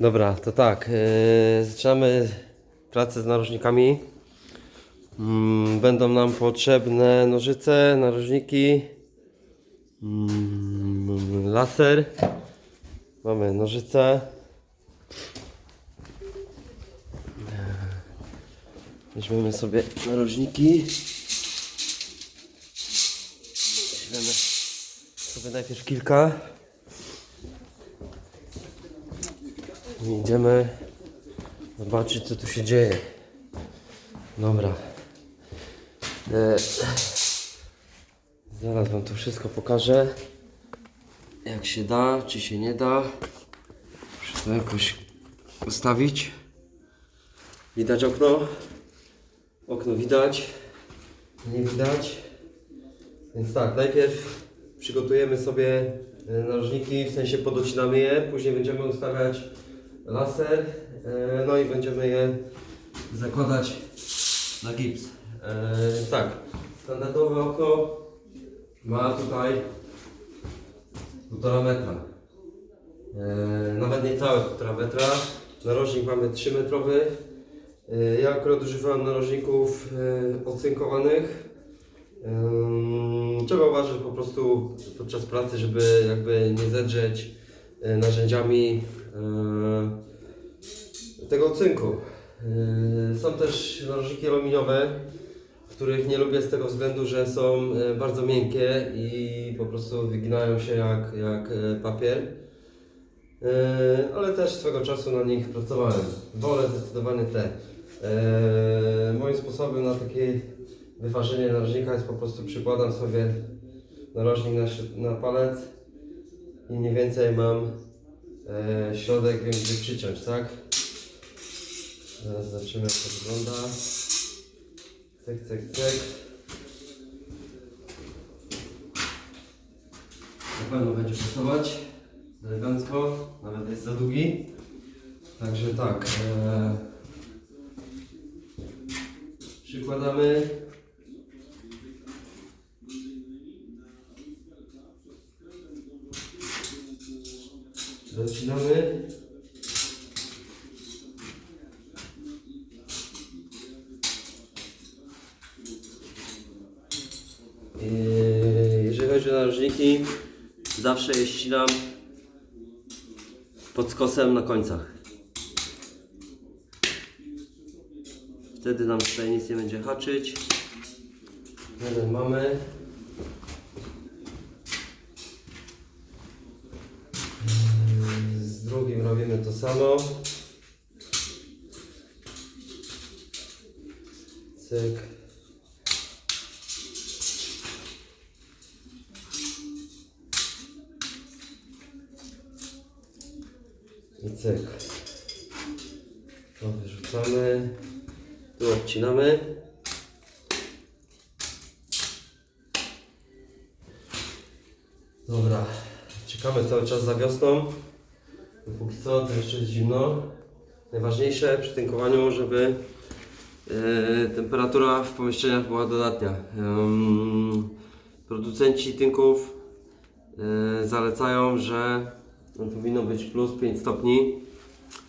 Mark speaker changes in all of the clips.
Speaker 1: Dobra, to tak. Yy, zaczynamy pracę z narożnikami. Mm, będą nam potrzebne nożyce, narożniki, mm, laser. Mamy nożyce. Weźmiemy sobie narożniki. Weźmiemy sobie najpierw kilka. I idziemy zobaczyć co tu się dzieje. Dobra. E, zaraz wam to wszystko pokażę. Jak się da, czy się nie da. Muszę to jakoś ustawić. Widać okno. Okno widać. Nie widać. Więc tak, najpierw przygotujemy sobie e, narożniki, w sensie podocinamy je, później będziemy ustawiać laser, e, no i będziemy je zakładać na gips. E, tak, standardowe okno ma tutaj 1,5 metra. E, nawet nie całe 1,5 metra. Narożnik mamy 3 metrowy. Ja akurat używam narożników ocynkowanych. Trzeba uważać po prostu podczas pracy, żeby jakby nie zedrzeć narzędziami tego cynku. E, Są też narożniki aluminiowe, których nie lubię z tego względu, że są e, bardzo miękkie i po prostu wyginają się jak, jak e, papier. E, Ale też swego czasu na nich pracowałem. Wolę zdecydowanie te. E, Moim sposobem na takie wyważenie narożnika jest po prostu przykładam sobie narożnik na, na palec i mniej więcej mam e, środek, wiem gdzie przyciąć, tak? Teraz zobaczymy jak to wygląda. Cyk, cyk, cyk. Na pewno będzie pasować elegancko, nawet jest za długi. Także tak. E, przykładamy. Zaczynamy. Yy, Jeżeli chodzi o narożniki, zawsze je ścinam pod skosem na końcach. Wtedy nam tutaj nic nie będzie haczyć. Jeden mamy. Samo. Cyk. I cyk. To wyrzucamy. Tu odcinamy. Dobra. Czekamy cały czas za wiosną. Póki co to jeszcze jest zimno. Najważniejsze przy tynkowaniu, żeby e, temperatura w pomieszczeniach była dodatnia. Producenci tynków e, zalecają, że no, powinno być plus 5 stopni,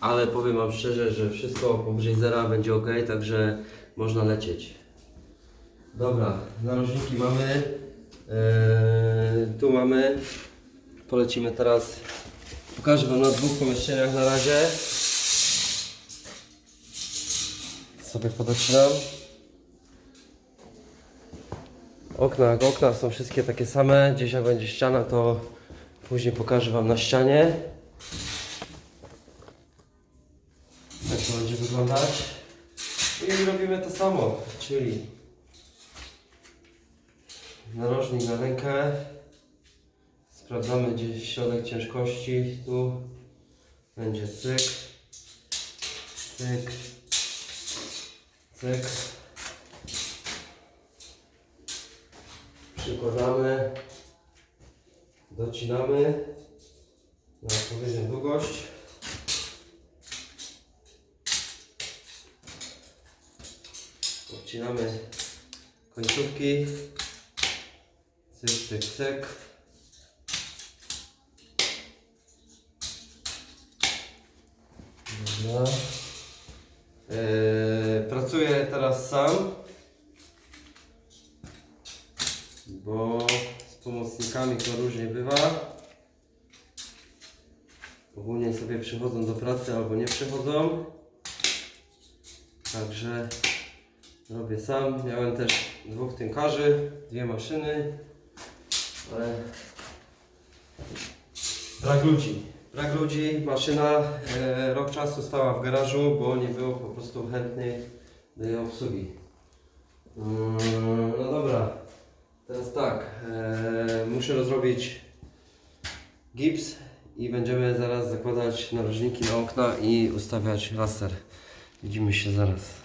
Speaker 1: ale powiem Wam szczerze, że wszystko powyżej zera będzie ok, także można lecieć. Dobra, narożniki mamy. Eee, tu mamy. Polecimy teraz. Pokażę Wam na dwóch pomieszczeniach na razie. Sobie podocinam. Okna okna są wszystkie takie same. Gdzieś jak będzie ściana, to później pokażę Wam na ścianie. Tak to będzie wyglądać. I robimy to samo, czyli narożnik na rękę. Sprawdzamy gdzie środek ciężkości. Tu będzie cyk, cyk, cyk. Przykładamy, docinamy na odpowiednią długość. Odcinamy końcówki. Cyk, cyk, cyk. No. Eee, pracuję teraz sam, bo z pomocnikami to różnie bywa. Ogólnie sobie przychodzą do pracy albo nie przychodzą. Także robię sam. Miałem też dwóch tynkarzy, dwie maszyny, ale brak ludzi. Brak ludzi, maszyna e, rok czasu stała w garażu, bo nie było po prostu chętnych do jej obsługi. Mm, no dobra, teraz tak, e, muszę rozrobić gips i będziemy zaraz zakładać narożniki na okna i ustawiać laser. Widzimy się zaraz.